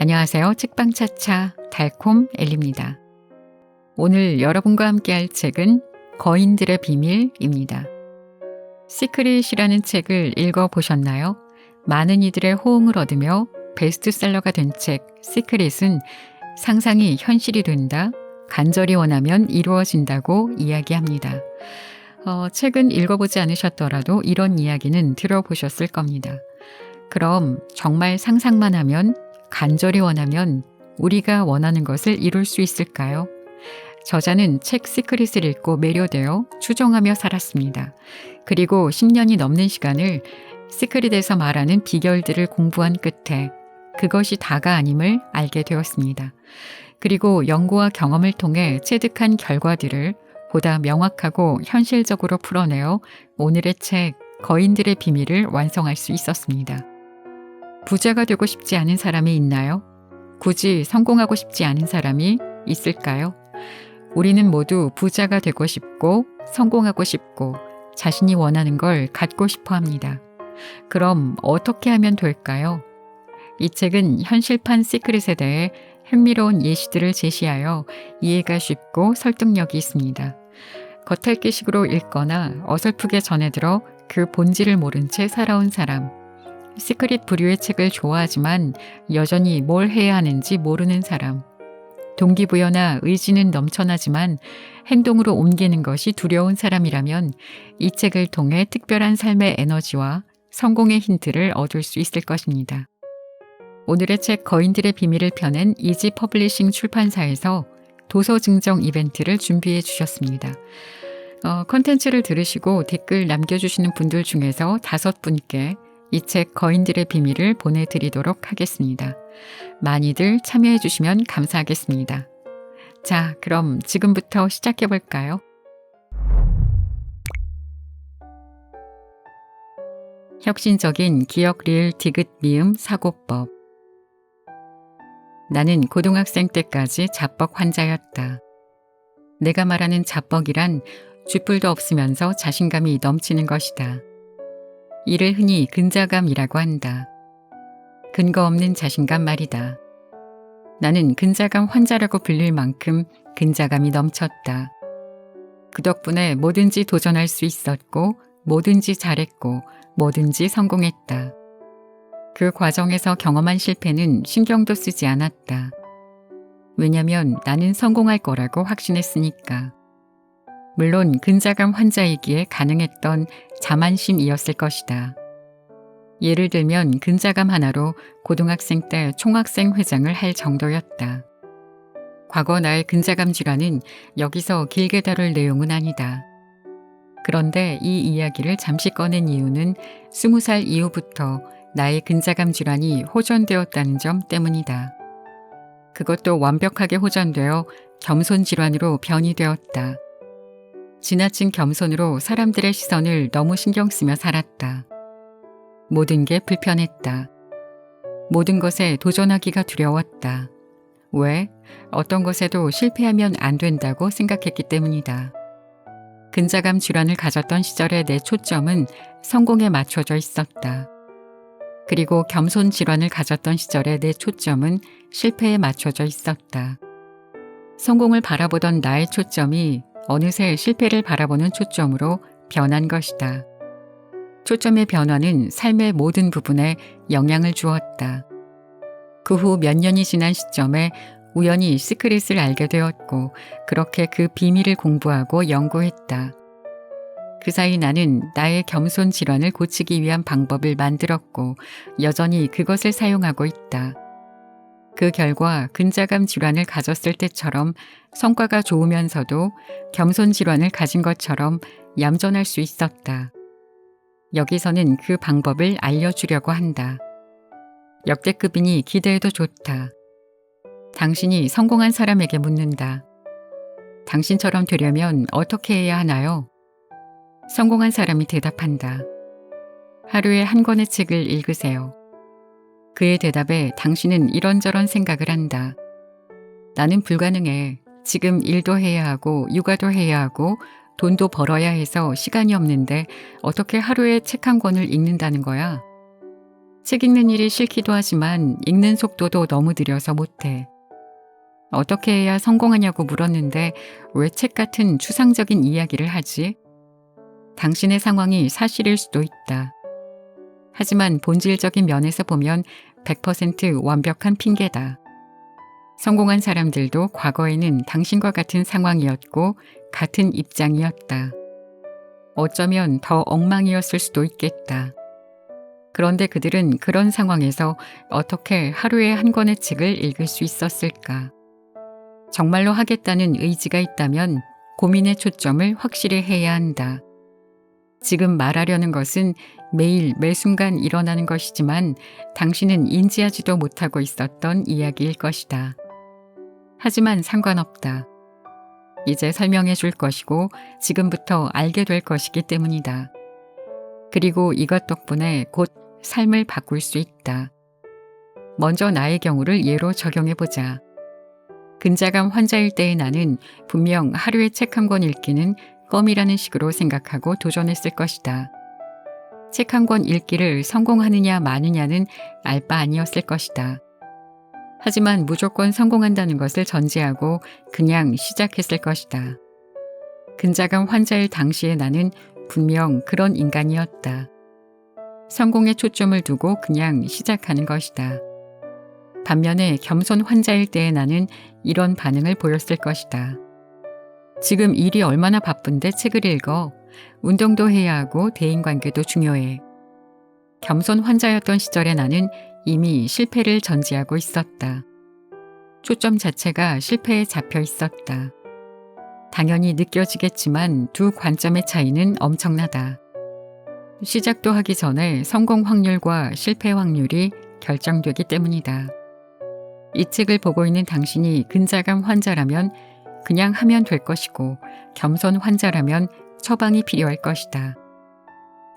안녕하세요. 책방차차 달콤 엘리입니다. 오늘 여러분과 함께 할 책은 거인들의 비밀입니다. 시크릿이라는 책을 읽어보셨나요? 많은 이들의 호응을 얻으며 베스트셀러가 된 책 시크릿은 상상이 현실이 된다, 간절히 원하면 이루어진다고 이야기합니다. 어, 책은 읽어보지 않으셨더라도 이런 이야기는 들어보셨을 겁니다. 그럼 정말 상상만 하면 간절히 원하면 우리가 원하는 것을 이룰 수 있을까요? 저자는 책 시크릿을 읽고 매료되어 추정하며 살았습니다. 그리고 10년이 넘는 시간을 시크릿에서 말하는 비결들을 공부한 끝에 그것이 다가 아님을 알게 되었습니다. 그리고 연구와 경험을 통해 체득한 결과들을 보다 명확하고 현실적으로 풀어내어 오늘의 책 거인들의 비밀을 완성할 수 있었습니다. 부자가 되고 싶지 않은 사람이 있나요? 굳이 성공하고 싶지 않은 사람이 있을까요? 우리는 모두 부자가 되고 싶고 성공하고 싶고 자신이 원하는 걸 갖고 싶어 합니다. 그럼 어떻게 하면 될까요? 이 책은 현실판 시크릿에 대해 흥미로운 예시들을 제시하여 이해가 쉽고 설득력이 있습니다. 겉핥기식으로 읽거나 어설프게 전해들어 그 본질을 모른 채 살아온 사람. 시크릿 부류의 책을 좋아하지만 여전히 뭘 해야 하는지 모르는 사람. 동기부여나 의지는 넘쳐나지만 행동으로 옮기는 것이 두려운 사람이라면 이 책을 통해 특별한 삶의 에너지와 성공의 힌트를 얻을 수 있을 것입니다. 오늘의 책 거인들의 비밀을 펴낸 이지 퍼블리싱 출판사에서 도서 증정 이벤트를 준비해 주셨습니다. 어, 컨텐츠를 들으시고 댓글 남겨주시는 분들 중에서 다섯 분께 이 책 거인들의 비밀을 보내드리도록 하겠습니다. 많이들 참여해 주시면 감사하겠습니다. 자, 그럼 지금부터 시작해 볼까요? 혁신적인 기억 리을 디귿 미음 사고법 나는 고등학생 때까지 자뻑 환자였다. 내가 말하는 자뻑이란 쥐뿔도 없으면서 자신감이 넘치는 것이다. 이를 흔히 근자감이라고 한다. 근거 없는 자신감 말이다. 나는 근자감 환자라고 불릴 만큼 근자감이 넘쳤다. 그 덕분에 뭐든지 도전할 수 있었고, 뭐든지 잘했고, 뭐든지 성공했다. 그 과정에서 경험한 실패는 신경도 쓰지 않았다. 왜냐면 나는 성공할 거라고 확신했으니까. 물론 근자감 환자이기에 가능했던 자만심이었을 것이다. 예를 들면 근자감 하나로 고등학생 때 총학생 회장을 할 정도였다. 과거 나의 근자감 질환은 여기서 길게 다룰 내용은 아니다. 그런데 이 이야기를 잠시 꺼낸 이유는 스무 살 이후부터 나의 근자감 질환이 호전되었다는 점 때문이다. 그것도 완벽하게 호전되어 겸손 질환으로 변이 되었다. 지나친 겸손으로 사람들의 시선을 너무 신경 쓰며 살았다. 모든 게 불편했다. 모든 것에 도전하기가 두려웠다. 왜? 어떤 것에도 실패하면 안 된다고 생각했기 때문이다. 근자감 질환을 가졌던 시절의 내 초점은 성공에 맞춰져 있었다. 그리고 겸손 질환을 가졌던 시절의 내 초점은 실패에 맞춰져 있었다. 성공을 바라보던 나의 초점이 어느새 실패를 바라보는 초점으로 변한 것이다. 초점의 변화는 삶의 모든 부분에 영향을 주었다. 그 후 몇 년이 지난 시점에 우연히 시크릿을 알게 되었고 그렇게 그 비밀을 공부하고 연구했다. 그 사이 나는 나의 겸손 질환을 고치기 위한 방법을 만들었고 여전히 그것을 사용하고 있다. 그 결과 근자감 질환을 가졌을 때처럼 성과가 좋으면서도 겸손 질환을 가진 것처럼 얌전할 수 있었다. 여기서는 그 방법을 알려주려고 한다. 역대급이니 기대해도 좋다. 당신이 성공한 사람에게 묻는다. 당신처럼 되려면 어떻게 해야 하나요? 성공한 사람이 대답한다. 하루에 한 권의 책을 읽으세요. 그의 대답에 당신은 이런저런 생각을 한다. 나는 불가능해. 지금 일도 해야 하고 육아도 해야 하고 돈도 벌어야 해서 시간이 없는데 어떻게 하루에 책 한 권을 읽는다는 거야? 책 읽는 일이 싫기도 하지만 읽는 속도도 너무 느려서 못해. 어떻게 해야 성공하냐고 물었는데 왜 책 같은 추상적인 이야기를 하지? 당신의 상황이 사실일 수도 있다. 하지만 본질적인 면에서 보면 100% 완벽한 핑계다. 성공한 사람들도 과거에는 당신과 같은 상황이었고 같은 입장이었다. 어쩌면 더 엉망이었을 수도 있겠다. 그런데 그들은 그런 상황에서 어떻게 하루에 한 권의 책을 읽을 수 있었을까? 정말로 하겠다는 의지가 있다면 고민의 초점을 확실히 해야 한다. 지금 말하려는 것은 매일 매 순간 일어나는 것이지만 당신은 인지하지도 못하고 있었던 이야기일 것이다. 하지만 상관없다. 이제 설명해 줄 것이고 지금부터 알게 될 것이기 때문이다. 그리고 이것 덕분에 곧 삶을 바꿀 수 있다. 먼저 나의 경우를 예로 적용해 보자. 근자감 환자일 때의 나는 분명 하루에 책 한 권 읽기는 껌이라는 식으로 생각하고 도전했을 것이다. 책 한 권 읽기를 성공하느냐 마느냐는 알 바 아니었을 것이다. 하지만 무조건 성공한다는 것을 전제하고 그냥 시작했을 것이다. 근자감 환자일 당시의 나는 분명 그런 인간이었다. 성공에 초점을 두고 그냥 시작하는 것이다. 반면에 겸손 환자일 때의 나는 이런 반응을 보였을 것이다. 지금 일이 얼마나 바쁜데 책을 읽어. 운동도 해야 하고 대인관계도 중요해. 겸손 환자였던 시절의 나는 이미 실패를 전제하고 있었다. 초점 자체가 실패에 잡혀 있었다. 당연히 느껴지겠지만 두 관점의 차이는 엄청나다. 시작도 하기 전에 성공 확률과 실패 확률이 결정되기 때문이다. 이 책을 보고 있는 당신이 근자감 환자라면 그냥 하면 될 것이고 겸손 환자라면 처방이 필요할 것이다.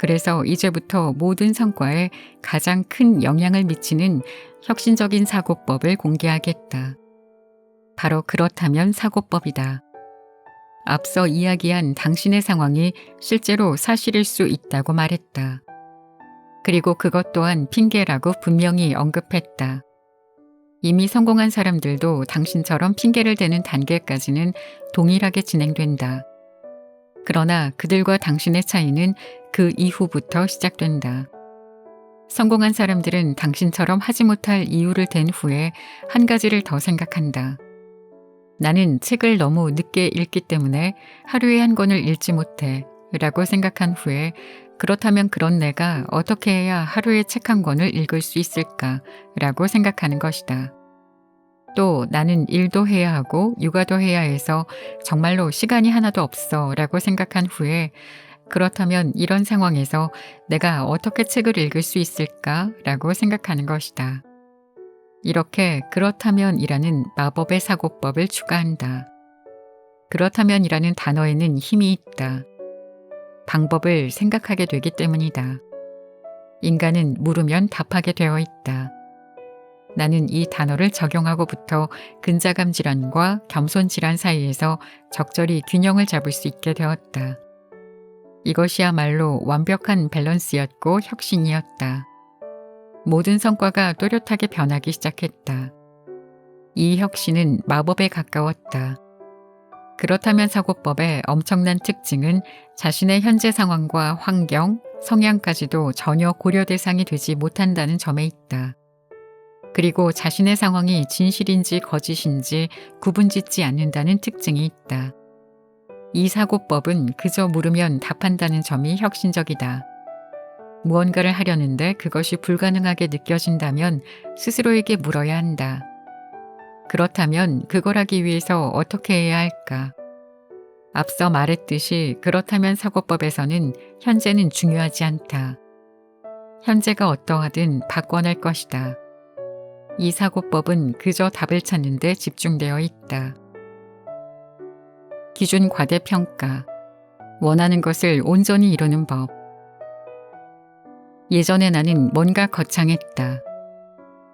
그래서 이제부터 모든 성과에 가장 큰 영향을 미치는 혁신적인 사고법을 공개하겠다. 바로 그렇다면 사고법이다. 앞서 이야기한 당신의 상황이 실제로 사실일 수 있다고 말했다. 그리고 그것 또한 핑계라고 분명히 언급했다. 이미 성공한 사람들도 당신처럼 핑계를 대는 단계까지는 동일하게 진행된다. 그러나 그들과 당신의 차이는 그 이후부터 시작된다. 성공한 사람들은 당신처럼 하지 못할 이유를 댄 후에 한 가지를 더 생각한다. 나는 책을 너무 늦게 읽기 때문에 하루에 한 권을 읽지 못해 라고 생각한 후에 그렇다면 그런 내가 어떻게 해야 하루에 책 한 권을 읽을 수 있을까 라고 생각하는 것이다. 또 나는 일도 해야 하고 육아도 해야 해서 정말로 시간이 하나도 없어 라고 생각한 후에 그렇다면 이런 상황에서 내가 어떻게 책을 읽을 수 있을까 라고 생각하는 것이다. 이렇게 그렇다면이라는 마법의 사고법을 추가한다. 그렇다면이라는 단어에는 힘이 있다. 방법을 생각하게 되기 때문이다. 인간은 물으면 답하게 되어 있다. 나는 이 단어를 적용하고부터 근자감 질환과 겸손 질환 사이에서 적절히 균형을 잡을 수 있게 되었다. 이것이야말로 완벽한 밸런스였고 혁신이었다. 모든 성과가 또렷하게 변하기 시작했다. 이 혁신은 마법에 가까웠다. 그렇다면 사고법의 엄청난 특징은 자신의 현재 상황과 환경, 성향까지도 전혀 고려 대상이 되지 못한다는 점에 있다. 그리고 자신의 상황이 진실인지 거짓인지 구분짓지 않는다는 특징이 있다. 이 사고법은 그저 물으면 답한다는 점이 혁신적이다. 무언가를 하려는데 그것이 불가능하게 느껴진다면 스스로에게 물어야 한다. 그렇다면 그걸 하기 위해서 어떻게 해야 할까? 앞서 말했듯이 그렇다면 사고법에서는 현재는 중요하지 않다. 현재가 어떠하든 바꿔낼 것이다. 이 사고법은 그저 답을 찾는 데 집중되어 있다. 기준 과대평가. 원하는 것을 온전히 이루는 법. 예전에 나는 뭔가 거창했다.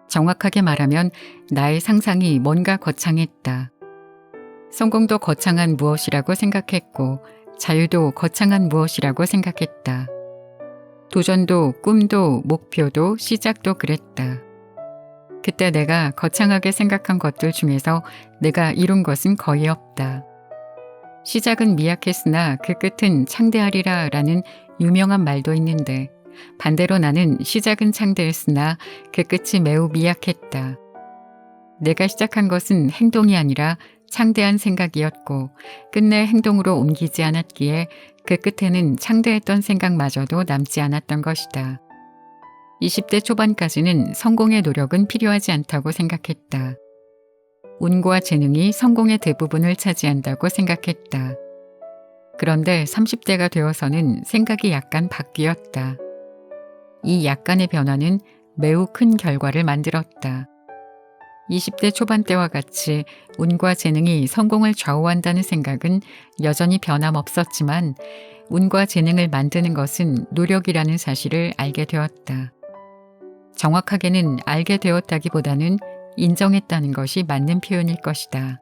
정확하게 말하면 나의 상상이 뭔가 거창했다. 성공도 거창한 무엇이라고 생각했고 자유도 거창한 무엇이라고 생각했다. 도전도 꿈도 목표도 시작도 그랬다. 그때 내가 거창하게 생각한 것들 중에서 내가 이룬 것은 거의 없다. 시작은 미약했으나 그 끝은 창대하리라 라는 유명한 말도 있는데 반대로 나는 시작은 창대했으나 그 끝이 매우 미약했다. 내가 시작한 것은 행동이 아니라 창대한 생각이었고 끝내 행동으로 옮기지 않았기에 그 끝에는 창대했던 생각마저도 남지 않았던 것이다. 20대 초반까지는 성공의 노력은 필요하지 않다고 생각했다. 운과 재능이 성공의 대부분을 차지한다고 생각했다. 그런데 30대가 되어서는 생각이 약간 바뀌었다. 이 약간의 변화는 매우 큰 결과를 만들었다. 20대 초반 때와 같이 운과 재능이 성공을 좌우한다는 생각은 여전히 변함없었지만 운과 재능을 만드는 것은 노력이라는 사실을 알게 되었다. 정확하게는 알게 되었다기보다는 인정했다는 것이 맞는 표현일 것이다.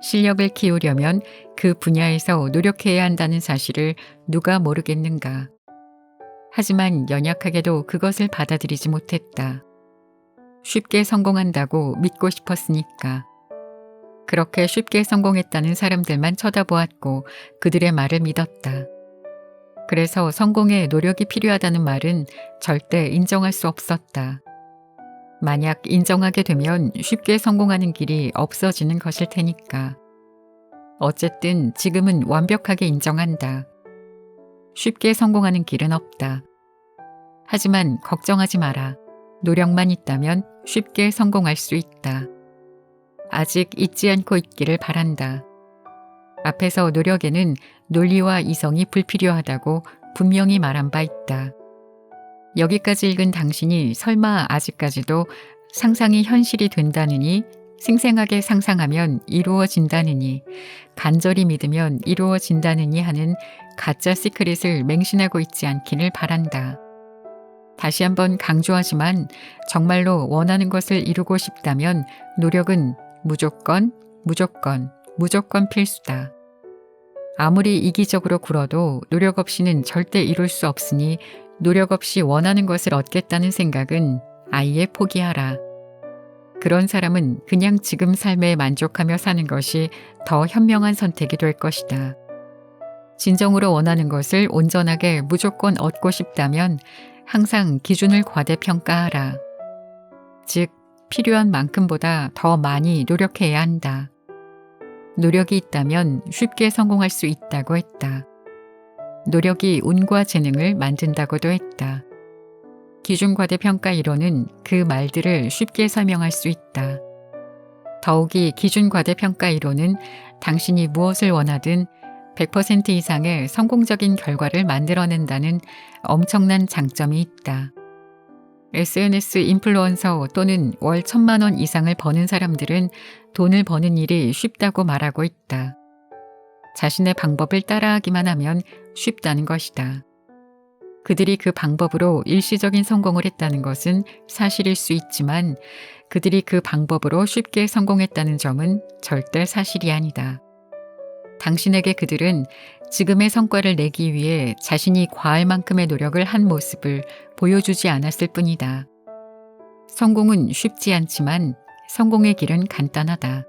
실력을 키우려면 그 분야에서 노력해야 한다는 사실을 누가 모르겠는가. 하지만 연약하게도 그것을 받아들이지 못했다. 쉽게 성공한다고 믿고 싶었으니까. 그렇게 쉽게 성공했다는 사람들만 쳐다보았고 그들의 말을 믿었다. 그래서 성공에 노력이 필요하다는 말은 절대 인정할 수 없었다. 만약 인정하게 되면 쉽게 성공하는 길이 없어지는 것일 테니까. 어쨌든 지금은 완벽하게 인정한다. 쉽게 성공하는 길은 없다. 하지만 걱정하지 마라. 노력만 있다면 쉽게 성공할 수 있다. 아직 잊지 않고 있기를 바란다. 앞에서 노력에는 논리와 이성이 불필요하다고 분명히 말한 바 있다. 여기까지 읽은 당신이 설마 아직까지도 상상이 현실이 된다느니 생생하게 상상하면 이루어진다느니 간절히 믿으면 이루어진다느니 하는 가짜 시크릿을 맹신하고 있지 않기를 바란다. 다시 한번 강조하지만 정말로 원하는 것을 이루고 싶다면 노력은 무조건, 무조건, 무조건 필수다. 아무리 이기적으로 굴어도 노력 없이는 절대 이룰 수 없으니 노력 없이 원하는 것을 얻겠다는 생각은 아예 포기하라. 그런 사람은 그냥 지금 삶에 만족하며 사는 것이 더 현명한 선택이 될 것이다. 진정으로 원하는 것을 온전하게 무조건 얻고 싶다면 항상 기준을 과대평가하라. 즉, 필요한 만큼보다 더 많이 노력해야 한다. 노력이 있다면 쉽게 성공할 수 있다고 했다. 노력이 운과 재능을 만든다고도 했다. 기준과대 평가 이론은 그 말들을 쉽게 설명할 수 있다. 더욱이 기준과대 평가 이론은 당신이 무엇을 원하든 100% 이상의 성공적인 결과를 만들어낸다는 엄청난 장점이 있다. SNS 인플루언서 또는 월 천만 원 이상을 버는 사람들은 돈을 버는 일이 쉽다고 말하고 있다. 자신의 방법을 따라하기만 하면 쉽다는 것이다. 그들이 그 방법으로 일시적인 성공을 했다는 것은 사실일 수 있지만 그들이 그 방법으로 쉽게 성공했다는 점은 절대 사실이 아니다. 당신에게 그들은 지금의 성과를 내기 위해 자신이 과할 만큼의 노력을 한 모습을 보여주지 않았을 뿐이다. 성공은 쉽지 않지만 성공의 길은 간단하다.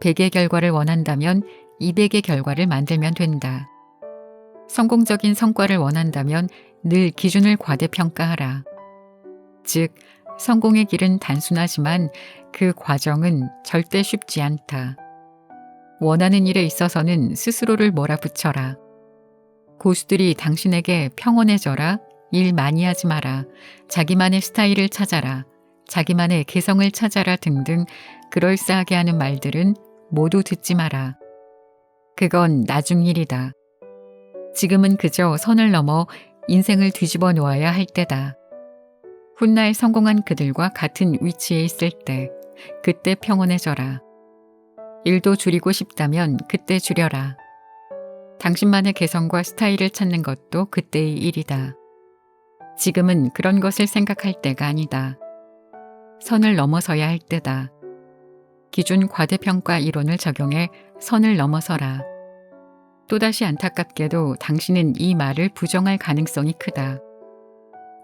100의 결과를 원한다면 200의 결과를 만들면 된다. 성공적인 성과를 원한다면 늘 기준을 과대평가하라. 즉, 성공의 길은 단순하지만 그 과정은 절대 쉽지 않다. 원하는 일에 있어서는 스스로를 몰아붙여라. 고수들이 당신에게 평온해져라, 일 많이 하지 마라, 자기만의 스타일을 찾아라, 자기만의 개성을 찾아라 등등 그럴싸하게 하는 말들은 모두 듣지 마라. 그건 나중 일이다. 지금은 그저 선을 넘어 인생을 뒤집어 놓아야 할 때다. 훗날 성공한 그들과 같은 위치에 있을 때, 그때 평온해져라. 일도 줄이고 싶다면 그때 줄여라. 당신만의 개성과 스타일을 찾는 것도 그때의 일이다. 지금은 그런 것을 생각할 때가 아니다. 선을 넘어서야 할 때다. 기준 과대평가 이론을 적용해 선을 넘어서라. 또다시 안타깝게도 당신은 이 말을 부정할 가능성이 크다.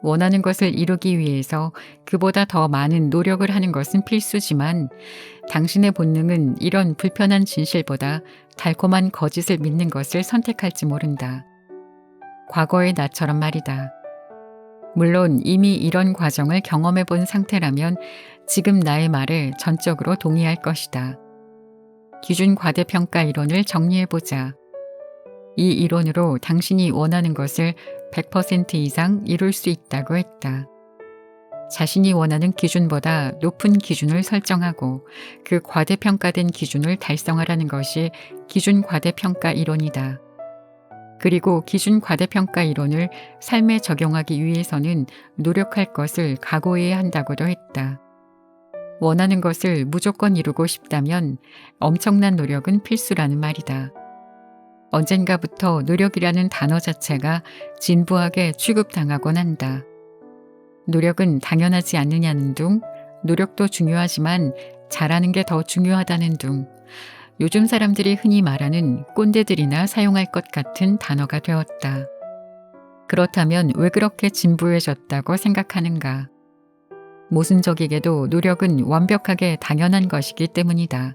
원하는 것을 이루기 위해서 그보다 더 많은 노력을 하는 것은 필수지만 당신의 본능은 이런 불편한 진실보다 달콤한 거짓을 믿는 것을 선택할지 모른다. 과거의 나처럼 말이다. 물론 이미 이런 과정을 경험해 본 상태라면 지금 나의 말에 전적으로 동의할 것이다. 기준 과대평가 이론을 정리해 보자. 이 이론으로 당신이 원하는 것을 100% 이상 이룰 수 있다고 했다. 자신이 원하는 기준보다 높은 기준을 설정하고 그 과대평가된 기준을 달성하라는 것이 기준 과대평가 이론이다. 그리고 기준 과대평가 이론을 삶에 적용하기 위해서는 노력할 것을 각오해야 한다고도 했다. 원하는 것을 무조건 이루고 싶다면 엄청난 노력은 필수라는 말이다. 언젠가부터 노력이라는 단어 자체가 진부하게 취급당하곤 한다. 노력은 당연하지 않느냐는 둥, 노력도 중요하지만 잘하는 게 더 중요하다는 둥, 요즘 사람들이 흔히 말하는 꼰대들이나 사용할 것 같은 단어가 되었다. 그렇다면 왜 그렇게 진부해졌다고 생각하는가? 모순적이게도 노력은 완벽하게 당연한 것이기 때문이다.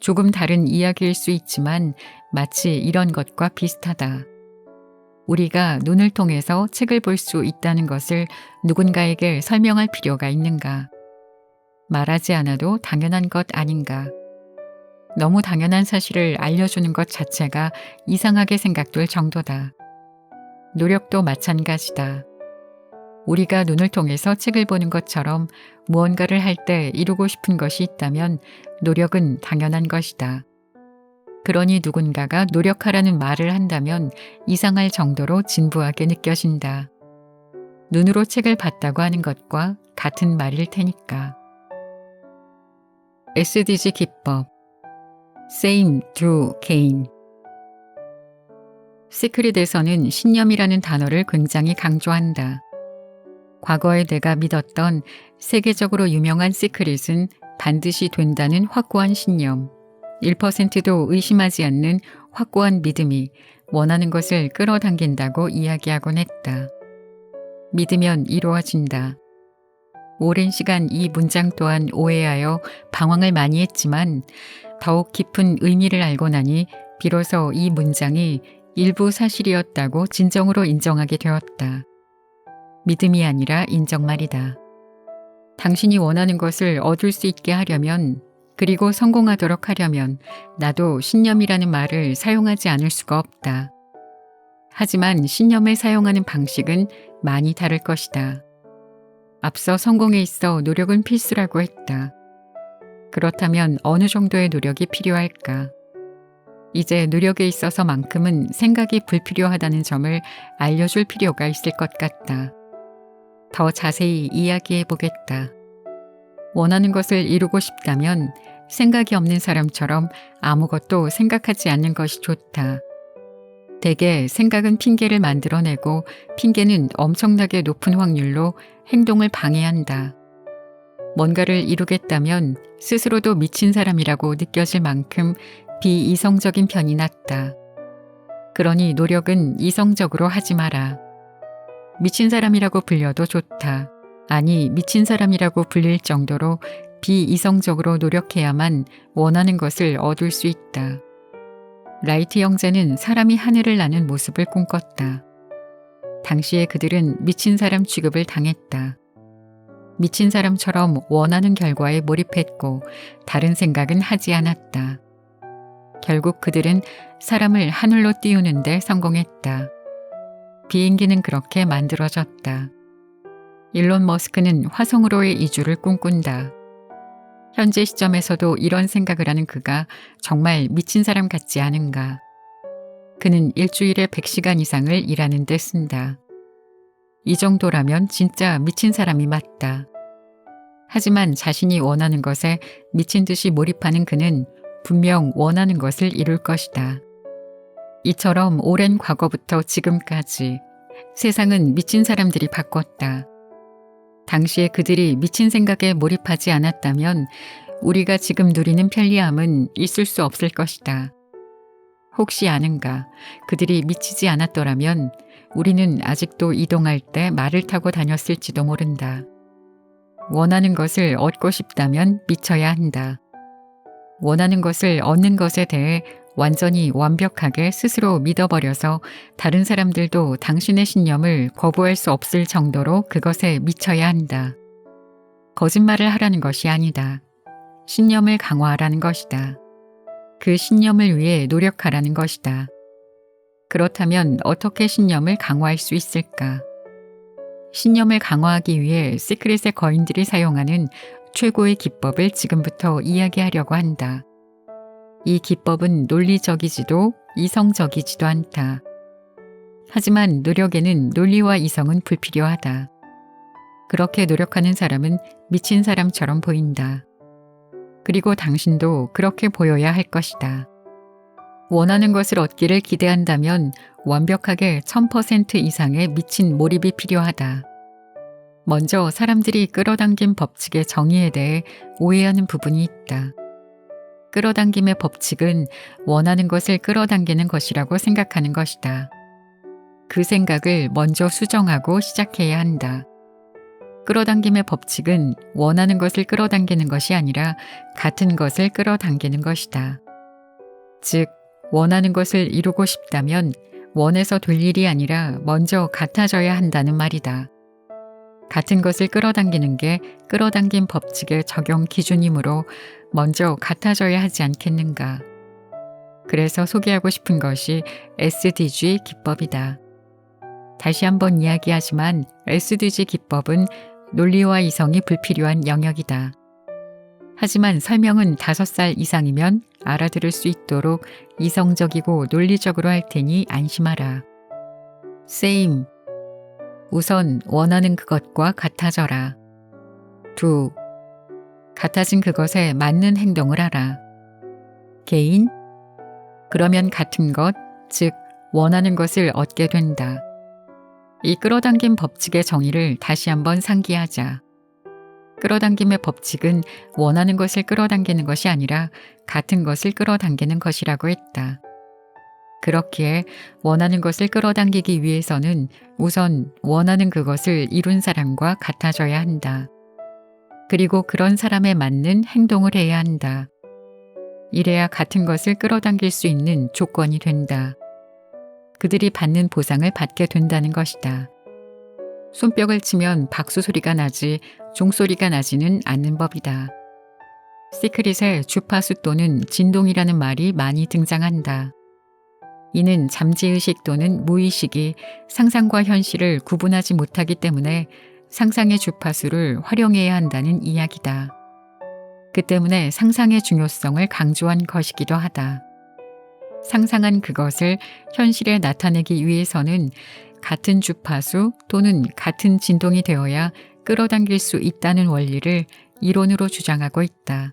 조금 다른 이야기일 수 있지만 마치 이런 것과 비슷하다. 우리가 눈을 통해서 책을 볼 수 있다는 것을 누군가에게 설명할 필요가 있는가? 말하지 않아도 당연한 것 아닌가? 너무 당연한 사실을 알려주는 것 자체가 이상하게 생각될 정도다. 노력도 마찬가지다. 우리가 눈을 통해서 책을 보는 것처럼 무언가를 할 때 이루고 싶은 것이 있다면 노력은 당연한 것이다. 그러니 누군가가 노력하라는 말을 한다면 이상할 정도로 진부하게 느껴진다. 눈으로 책을 봤다고 하는 것과 같은 말일 테니까. SDG 기법 Same to Gain 시크릿에서는 신념이라는 단어를 굉장히 강조한다. 과거에 내가 믿었던 세계적으로 유명한 시크릿은 반드시 된다는 확고한 신념, 1%도 의심하지 않는 확고한 믿음이 원하는 것을 끌어당긴다고 이야기하곤 했다. 믿으면 이루어진다. 오랜 시간 이 문장 또한 오해하여 방황을 많이 했지만 더욱 깊은 의미를 알고 나니 비로소 이 문장이 일부 사실이었다고 진정으로 인정하게 되었다. 믿음이 아니라 인정 말이다. 당신이 원하는 것을 얻을 수 있게 하려면 그리고 성공하도록 하려면 나도 신념이라는 말을 사용하지 않을 수가 없다. 하지만 신념을 사용하는 방식은 많이 다를 것이다. 앞서 성공에 있어 노력은 필수라고 했다. 그렇다면 어느 정도의 노력이 필요할까? 이제 노력에 있어서만큼은 생각이 불필요하다는 점을 알려줄 필요가 있을 것 같다. 더 자세히 이야기해 보겠다. 원하는 것을 이루고 싶다면 생각이 없는 사람처럼 아무것도 생각하지 않는 것이 좋다. 대개 생각은 핑계를 만들어내고 핑계는 엄청나게 높은 확률로 행동을 방해한다. 뭔가를 이루겠다면 스스로도 미친 사람이라고 느껴질 만큼 비이성적인 편이 낫다. 그러니 노력은 이성적으로 하지 마라. 미친 사람이라고 불려도 좋다. 아니, 미친 사람이라고 불릴 정도로 비이성적으로 노력해야만 원하는 것을 얻을 수 있다. 라이트 형제는 사람이 하늘을 나는 모습을 꿈꿨다. 당시에 그들은 미친 사람 취급을 당했다. 미친 사람처럼 원하는 결과에 몰입했고 다른 생각은 하지 않았다. 결국 그들은 사람을 하늘로 띄우는데 성공했다. 비행기는 그렇게 만들어졌다. 일론 머스크는 화성으로의 이주를 꿈꾼다. 현재 시점에서도 이런 생각을 하는 그가 정말 미친 사람 같지 않은가. 그는 일주일에 100시간 이상을 일하는 데 쓴다. 이 정도라면 진짜 미친 사람이 맞다. 하지만 자신이 원하는 것에 미친 듯이 몰입하는 그는 분명 원하는 것을 이룰 것이다. 이처럼 오랜 과거부터 지금까지 세상은 미친 사람들이 바꿨다. 당시에 그들이 미친 생각에 몰입하지 않았다면 우리가 지금 누리는 편리함은 있을 수 없을 것이다. 혹시 아는가? 그들이 미치지 않았더라면 우리는 아직도 이동할 때 말을 타고 다녔을지도 모른다. 원하는 것을 얻고 싶다면 미쳐야 한다. 원하는 것을 얻는 것에 대해 완전히 완벽하게 스스로 믿어버려서 다른 사람들도 당신의 신념을 거부할 수 없을 정도로 그것에 미쳐야 한다. 거짓말을 하라는 것이 아니다. 신념을 강화하라는 것이다. 그 신념을 위해 노력하라는 것이다. 그렇다면 어떻게 신념을 강화할 수 있을까? 신념을 강화하기 위해 시크릿의 거인들이 사용하는 최고의 기법을 지금부터 이야기하려고 한다. 이 기법은 논리적이지도 이성적이지도 않다. 하지만 노력에는 논리와 이성은 불필요하다. 그렇게 노력하는 사람은 미친 사람처럼 보인다. 그리고 당신도 그렇게 보여야 할 것이다. 원하는 것을 얻기를 기대한다면 완벽하게 1000% 이상의 미친 몰입이 필요하다. 먼저 사람들이 끌어당긴 법칙의 정의에 대해 오해하는 부분이 있다. 끌어당김의 법칙은 원하는 것을 끌어당기는 것이라고 생각하는 것이다. 그 생각을 먼저 수정하고 시작해야 한다. 끌어당김의 법칙은 원하는 것을 끌어당기는 것이 아니라 같은 것을 끌어당기는 것이다. 즉, 원하는 것을 이루고 싶다면 원해서 될 일이 아니라 먼저 같아져야 한다는 말이다. 같은 것을 끌어당기는 게 끌어당긴 법칙의 적용 기준이므로 먼저 같아져야 하지 않겠는가. 그래서 소개하고 싶은 것이 SDG 기법이다. 다시 한번 이야기하지만 SDG 기법은 논리와 이성이 불필요한 영역이다. 하지만 설명은 5살 이상이면 알아들을 수 있도록 이성적이고 논리적으로 할 테니 안심하라. same. 우선 원하는 그것과 같아져라. 두. 같아진 그것에 맞는 행동을 하라. 개인. 그러면 같은 것, 즉, 원하는 것을 얻게 된다. 이 끌어당긴 법칙의 정의를 다시 한번 상기하자. 끌어당김의 법칙은 원하는 것을 끌어당기는 것이 아니라 같은 것을 끌어당기는 것이라고 했다. 그렇기에 원하는 것을 끌어당기기 위해서는 우선 원하는 그것을 이룬 사람과 같아져야 한다. 그리고 그런 사람에 맞는 행동을 해야 한다. 이래야 같은 것을 끌어당길 수 있는 조건이 된다. 그들이 받는 보상을 받게 된다는 것이다. 손뼉을 치면 박수 소리가 나지 종소리가 나지는 않는 법이다. 시크릿에 주파수 또는 진동이라는 말이 많이 등장한다. 이는 잠재의식 또는 무의식이 상상과 현실을 구분하지 못하기 때문에 상상의 주파수를 활용해야 한다는 이야기다. 그 때문에 상상의 중요성을 강조한 것이기도 하다. 상상한 그것을 현실에 나타내기 위해서는 같은 주파수 또는 같은 진동이 되어야 끌어당길 수 있다는 원리를 이론으로 주장하고 있다.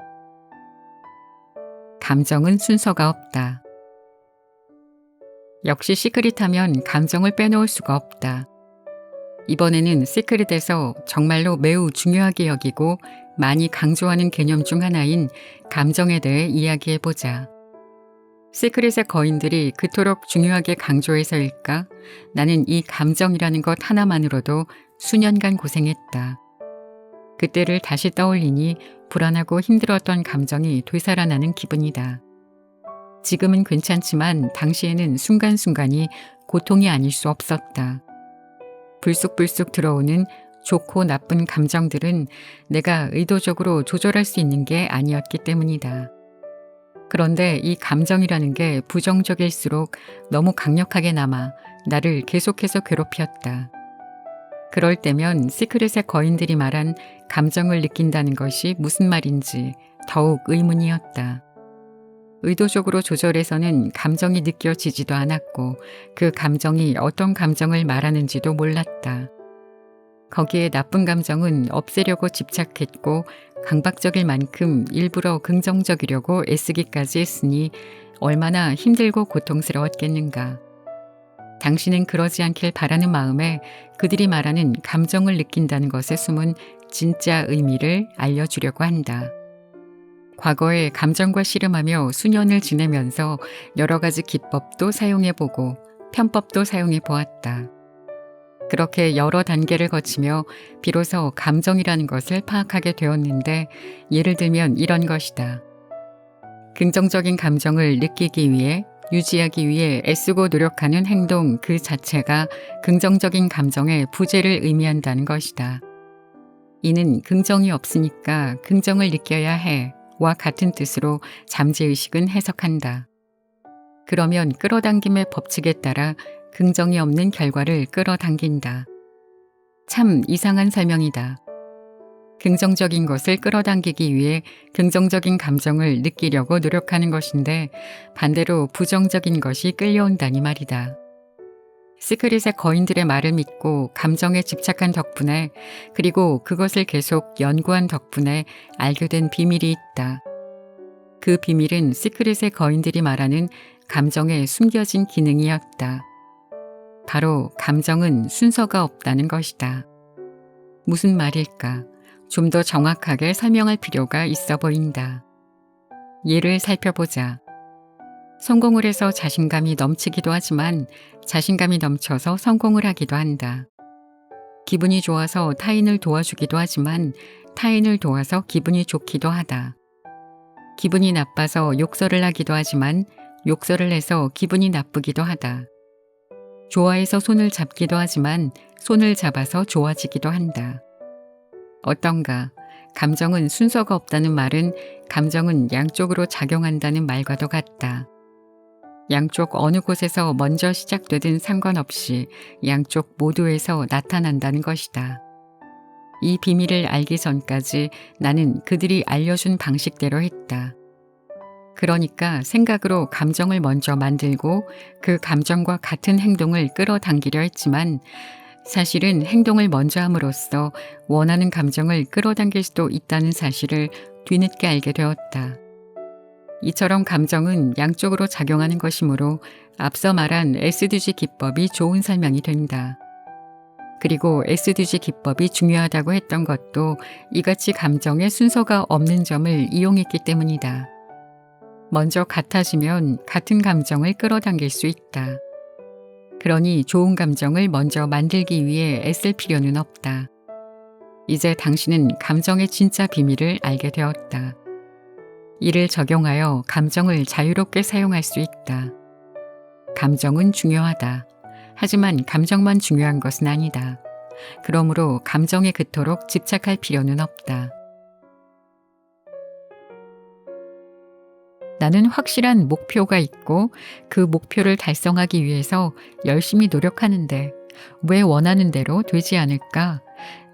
감정은 순서가 없다. 역시 시크릿하면 감정을 빼놓을 수가 없다. 이번에는 시크릿에서 정말로 매우 중요하게 여기고 많이 강조하는 개념 중 하나인 감정에 대해 이야기해 보자. 시크릿의 거인들이 그토록 중요하게 강조해서일까? 나는 이 감정이라는 것 하나만으로도 수년간 고생했다. 그때를 다시 떠올리니 불안하고 힘들었던 감정이 되살아나는 기분이다. 지금은 괜찮지만 당시에는 순간순간이 고통이 아닐 수 없었다. 불쑥불쑥 들어오는 좋고 나쁜 감정들은 내가 의도적으로 조절할 수 있는 게 아니었기 때문이다. 그런데 이 감정이라는 게 부정적일수록 너무 강력하게 남아 나를 계속해서 괴롭혔다. 그럴 때면 시크릿의 거인들이 말한 감정을 느낀다는 것이 무슨 말인지 더욱 의문이었다. 의도적으로 조절해서는 감정이 느껴지지도 않았고 그 감정이 어떤 감정을 말하는지도 몰랐다. 거기에 나쁜 감정은 없애려고 집착했고 강박적일 만큼 일부러 긍정적이려고 애쓰기까지 했으니 얼마나 힘들고 고통스러웠겠는가. 당신은 그러지 않길 바라는 마음에 그들이 말하는 감정을 느낀다는 것에 숨은 진짜 의미를 알려주려고 한다. 과거에 감정과 씨름하며 수년을 지내면서 여러 가지 기법도 사용해보고 편법도 사용해보았다. 그렇게 여러 단계를 거치며 비로소 감정이라는 것을 파악하게 되었는데 예를 들면 이런 것이다. 긍정적인 감정을 느끼기 위해 유지하기 위해 애쓰고 노력하는 행동 그 자체가 긍정적인 감정의 부재를 의미한다는 것이다. 이는 긍정이 없으니까 긍정을 느껴야 해. 와 같은 뜻으로 잠재의식은 해석한다. 그러면 끌어당김의 법칙에 따라 긍정이 없는 결과를 끌어당긴다. 참 이상한 설명이다. 긍정적인 것을 끌어당기기 위해 긍정적인 감정을 느끼려고 노력하는 것인데 반대로 부정적인 것이 끌려온다니 말이다. 시크릿의 거인들의 말을 믿고 감정에 집착한 덕분에 그리고 그것을 계속 연구한 덕분에 알게 된 비밀이 있다. 그 비밀은 시크릿의 거인들이 말하는 감정에 숨겨진 기능이었다. 바로 감정은 순서가 없다는 것이다. 무슨 말일까? 좀 더 정확하게 설명할 필요가 있어 보인다. 예를 살펴보자. 성공을 해서 자신감이 넘치기도 하지만 자신감이 넘쳐서 성공을 하기도 한다. 기분이 좋아서 타인을 도와주기도 하지만 타인을 도와서 기분이 좋기도 하다. 기분이 나빠서 욕설을 하기도 하지만 욕설을 해서 기분이 나쁘기도 하다. 좋아해서 손을 잡기도 하지만 손을 잡아서 좋아지기도 한다. 어떤가? 감정은 순서가 없다는 말은 감정은 양쪽으로 작용한다는 말과도 같다. 양쪽 어느 곳에서 먼저 시작되든 상관없이 양쪽 모두에서 나타난다는 것이다. 이 비밀을 알기 전까지 나는 그들이 알려준 방식대로 했다. 그러니까 생각으로 감정을 먼저 만들고 그 감정과 같은 행동을 끌어당기려 했지만 사실은 행동을 먼저 함으로써 원하는 감정을 끌어당길 수도 있다는 사실을 뒤늦게 알게 되었다. 이처럼 감정은 양쪽으로 작용하는 것이므로 앞서 말한 SDG 기법이 좋은 설명이 된다. 그리고 SDG 기법이 중요하다고 했던 것도 이같이 감정의 순서가 없는 점을 이용했기 때문이다. 먼저 같아지면 같은 감정을 끌어당길 수 있다. 그러니 좋은 감정을 먼저 만들기 위해 애쓸 필요는 없다. 이제 당신은 감정의 진짜 비밀을 알게 되었다. 이를 적용하여 감정을 자유롭게 사용할 수 있다. 감정은 중요하다. 하지만 감정만 중요한 것은 아니다. 그러므로 감정에 그토록 집착할 필요는 없다. 나는 확실한 목표가 있고 그 목표를 달성하기 위해서 열심히 노력하는데 왜 원하는 대로 되지 않을까?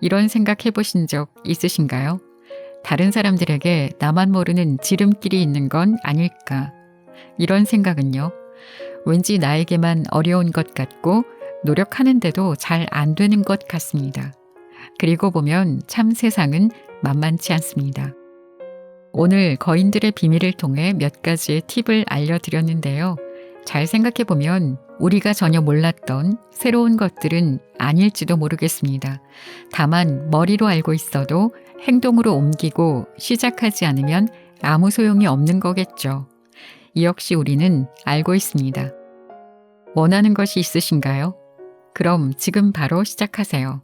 이런 생각 해보신 적 있으신가요? 다른 사람들에게 나만 모르는 지름길이 있는 건 아닐까. 이런 생각은요. 왠지 나에게만 어려운 것 같고 노력하는데도 잘 안 되는 것 같습니다. 그리고 보면 참 세상은 만만치 않습니다. 오늘 거인들의 비밀을 통해 몇 가지의 팁을 알려드렸는데요. 잘 생각해보면 우리가 전혀 몰랐던 새로운 것들은 아닐지도 모르겠습니다. 다만 머리로 알고 있어도 행동으로 옮기고 시작하지 않으면 아무 소용이 없는 거겠죠. 이 역시 우리는 알고 있습니다. 원하는 것이 있으신가요? 그럼 지금 바로 시작하세요.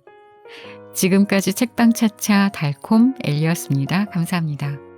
지금까지 책방차차 달콤 엘리였습니다. 감사합니다.